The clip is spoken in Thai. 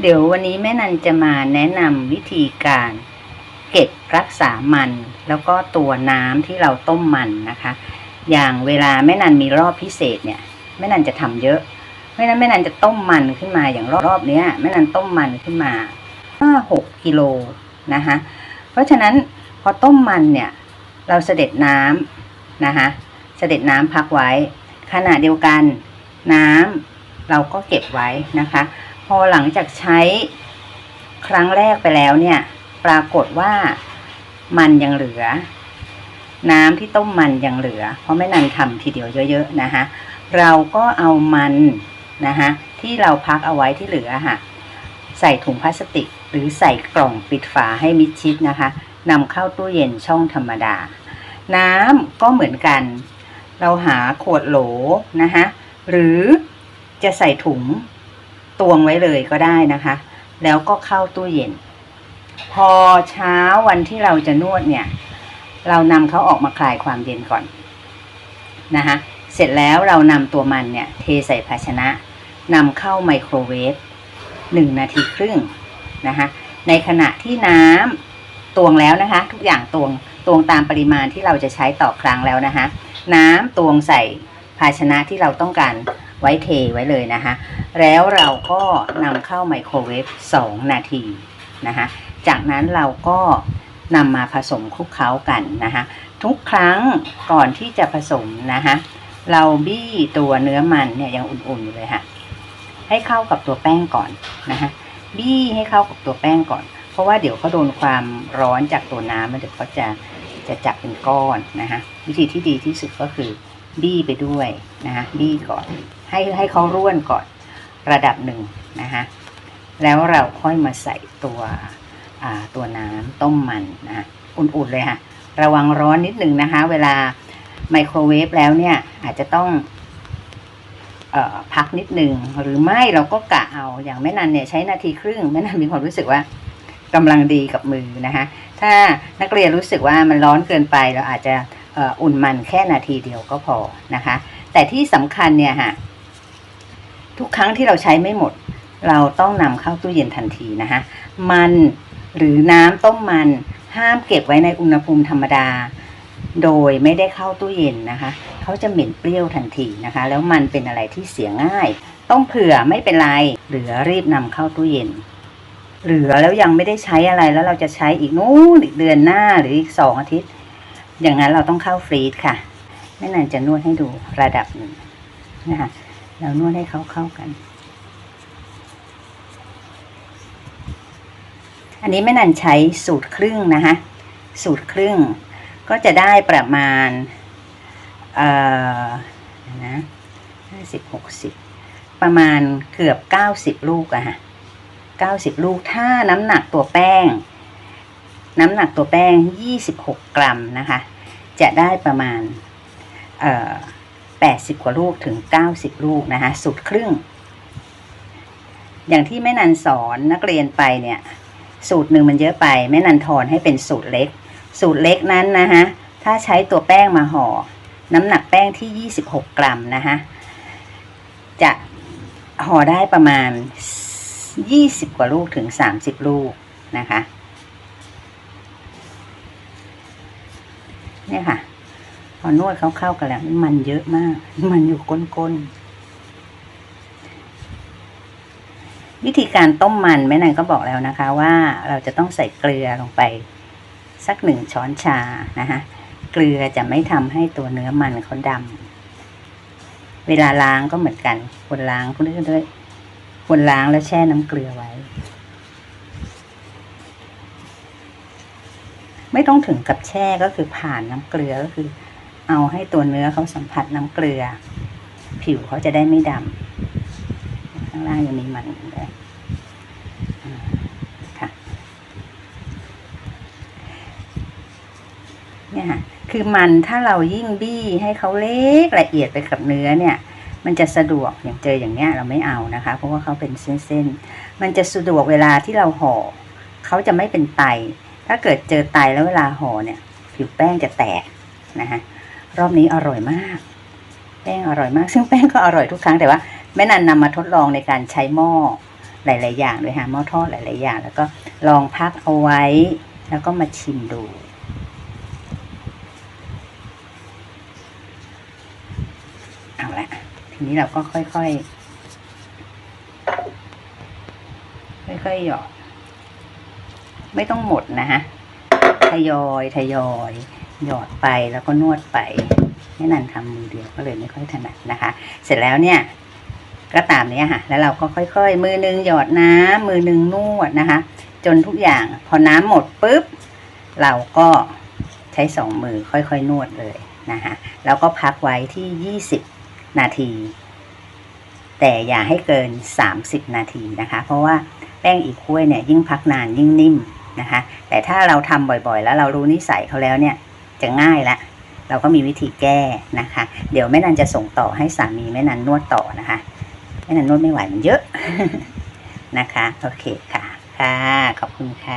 เดี๋ยววันนี้แม่นันจะมาแนะนำวิธีการเก็บรักษามัน แล้วก็ตัวน้ำที่เราต้มมันนะคะ อย่างเวลาแม่นันมีรอบพิเศษเนี่ยแม่นันจะทำเยอะเพราะนั้นแม่นันจะต้มมันขึ้นมาอย่างรอบรอบเนี้ยแม่นันต้มมันขึ้นมาห้าหกกิโลนะคะเพราะฉะนั้นพอต้มมันเนี่ยเราเสด็จน้ำนะคะเสด็จน้ำพักไว้ ขณะเดียวกันน้ำเราก็เก็บไว้นะคะ พอหลังจากใช้ครั้งแรกไปแล้วเนี่ย ปรากฏว่ามันยังเหลือ น้ำที่ต้มมันยังเหลือ เพราะแม่นันทำทีเดียวเยอะๆนะคะเราก็เอามันนะคะที่เราพักเอาไว้ที่เหลือค่ะ ใส่ถุงพลาสติก หรือใส่กล่องปิดฝาให้มิดชิดนะคะนำเข้าตู้เย็นช่องธรรมดา น้ำก็เหมือนกัน เราหาขวดโหลนะคะหรือจะใส่ถุง ตวงไว้เลยก็ได้นะคะ แล้วก็เข้าตู้เย็น พอเช้าวันที่เราจะนวดเนี่ย เรานำเขาออกมาคลายความเย็นก่อนนะคะเสร็จแล้วเรานำตัวมันเนี่ย เทใส่ภาชนะนำเข้าไมโครเวฟหนึ่งนาทีครึ่งนะคะในขณะที่น้ำตวงแล้วนะคะ ทุกอย่างตวงตวงตามปริมาณที่เราจะใช้ต่อครั้งแล้วนะคะ น้ำตวงใส่ภาชนะที่เราต้องการ ไว้เทไว้เลยนะคะ แล้วเราก็นำเข้าไมโครเวฟ2 นาทีนะคะจากนั้นเราก็นำมาผสมคลุกเคล้ากันนะคะทุกครั้งก่อนที่จะผสมนะคะเราบี้ตัวเนื้อมันเนี่ยยังอุ่นๆอยู่เลยค่ะให้เข้ากับตัวแป้งก่อนนะคะบี้ให้เข้ากับตัวแป้งก่อน เพราะว่าเดี๋ยวเขาโดนความร้อนจากตัวน้ำมันเดี๋ยวเขาจะจะจับเป็นก้อนนะคะวิธีที่ดีที่สุดก็คือ บี้ไปด้วยนะคะบี้ก่อน ให้ให้เขาร่วนก่อนระดับหนึ่งนะคะแล้วเราค่อยมาใส่ตัวตัวน้ำต้มมันนะอุ่นๆเลยค่ะ ระวังร้อนนิดหนึ่งนะคะ เวลาไมโครเวฟแล้วเนี่ยอาจจะต้องออพักนิดหนึ่งหรือไม่เราก็กะเอาอย่างแม่นันเนี่ยใช้นาทีครึ่งแม่นันมีความรู้สึกว่ากำลังดีกับมือนะคะ ถ้านักเรียนรู้สึกว่ามันร้อนเกินไปเราอาจจะ อุ่นมันแค่นาทีเดียวก็พอนะคะ แต่ที่สำคัญเนี่ยค่ะทุกครั้งที่เราใช้ไม่หมด เราต้องนำเข้าตู้เย็นทันทีนะคะมันหรือน้ำต้มมันห้ามเก็บไว้ในอุณหภูมิธรรมดา โดยไม่ได้เข้าตู้เย็นนะคะ เขาจะเหม็นเปรี้ยวทันทีนะคะ แล้วมันเป็นอะไรที่เสียง่าย ต้องเผื่อไม่เป็นไรเหลือรีบนำเข้าตู้เย็นเหลือแล้วยังไม่ได้ใช้อะไรแล้วเราจะใช้อีกนู้นอีกเดือนหน้าหรืออีกสองอาทิตย์ อย่างนั้นเราต้องเข้าฟรีซค่ะแม่นันจะนวดให้ดูระดับหนึ่งนะคะเรานวดให้เขาเข้ากัน อันนี้แม่นันใช้สูตรครึ่งนะคะสูตรครึ่ง ก็จะได้ประมาณเอ่อนะห้าสิบหกสิบประมาณเกือบเก้าสิบลูกอะฮะเก้าสิบลูกถ้าน้ำหนักตัวแป้ง น้ำหนักตัวแป้งยี่สิบหกรัมนะคะ จะได้ประมาณเอ่อแปดสิบกว่าลูกถึงเก้าสิบลูกนะคะสูตรครึ่ง อย่างที่แม่นันสอนนักเรียนไปเนี่ย สูตรหนึ่งมันเยอะไป แม่นันทอนให้เป็นสูตรเล็ก สูตรเล็กนั้นนะคะถ้าใช้ตัวแป้งมาห่อ น้ำหนักแป้งที่ 26 กรัมนะคะจะห่อได้ประมาณ 20 กว่าลูกถึง 30 ลูกนะคะ เนี่ยค่ะ พอนวดเขาเข้ากันแล้วมันเยอะมาก มันอยู่ก้นๆ วิธีการต้มมันแม่นันก็บอกแล้วนะคะ ว่าเราจะต้องใส่เกลือลงไป สักหนึ่งช้อนชานะคะเกลือจะไม่ทำให้ตัวเนื้อมันเขาดำเวลาล้างก็เหมือนกันควรล้างเพื่อด้วยควรล้างแล้วแช่น้ำเกลือไว้ ไม่ต้องถึงกับแช่ก็คือผ่านน้ำเกลือก็คือ เอาให้ตัวเนื้อเขาสัมผัสน้ำเกลือ ผิวเขาจะได้ไม่ดำข้างล่างยังมีมันอยู่เลยค่ะเนี่ยค่ะคือมันถ้าเรายิ่งบี้ให้เขาเล็กละเอียดไปกับเนื้อเนี่ย มันจะสะดวกอย่างเจออย่างเนี้ยเราไม่เอานะคะ เพราะว่าเขาเป็นเส้นๆมันจะสะดวกเวลาที่เราห่อเขาจะไม่เป็นไต ถ้าเกิดเจอไตแล้วเวลาห่อเนี่ย ผิวแป้งจะแตกนะคะรอบนี้อร่อยมาก แป้งอร่อยมาก ซึ่งแป้งก็อร่อยทุกครั้งแต่ว่าแม่นันนำมาทดลองในการใช้หม้อหลาย ๆ อย่างด้วยค่ะหม้อทอดหลาย ๆ อย่าง แล้วก็ลองพักเอาไว้ แล้วก็มาชิมดูเอาละทีนี้เราก็ค่อย ๆ ค่อย ๆ หยอด ไม่ต้องหมดนะฮะทยอยทยอย หยอดไปแล้วก็นวดไปแม่นันทำมือเดียวก็เลยไม่ค่อยถนัดนะคะ เสร็จแล้วเนี่ย ก็ตามนี้ค่ะ แล้วเราก็ค่อย ๆ มือหนึงหยอดน้ำมือหนึงนวดนะคะ จนทุกอย่างพอน้ำหมดปุ๊บ เราก็ใช้สองมือค่อยๆนวดเลยนะคะแล้วก็พักไว้ที่ 20 นาที แต่อย่าให้เกิน 30 นาทีนะคะ เพราะว่าแป้งอีกล้วยเนี่ยยิ่งพักนานยิ่งนิ่ม นะคะ แต่ถ้าเราทำบ่อยๆ แล้วเรารู้นิสัยเขาแล้วเนี่ยจะง่ายละเราก็มีวิธีแก้นะคะ เดี๋ยวแม่นันจะส่งต่อให้สามีแม่นันนวดต่อนะคะแม่นันนวดไม่ไหวมันเยอะนะคะ โอเคค่ะ ค่ะ ขอบคุณค่ะ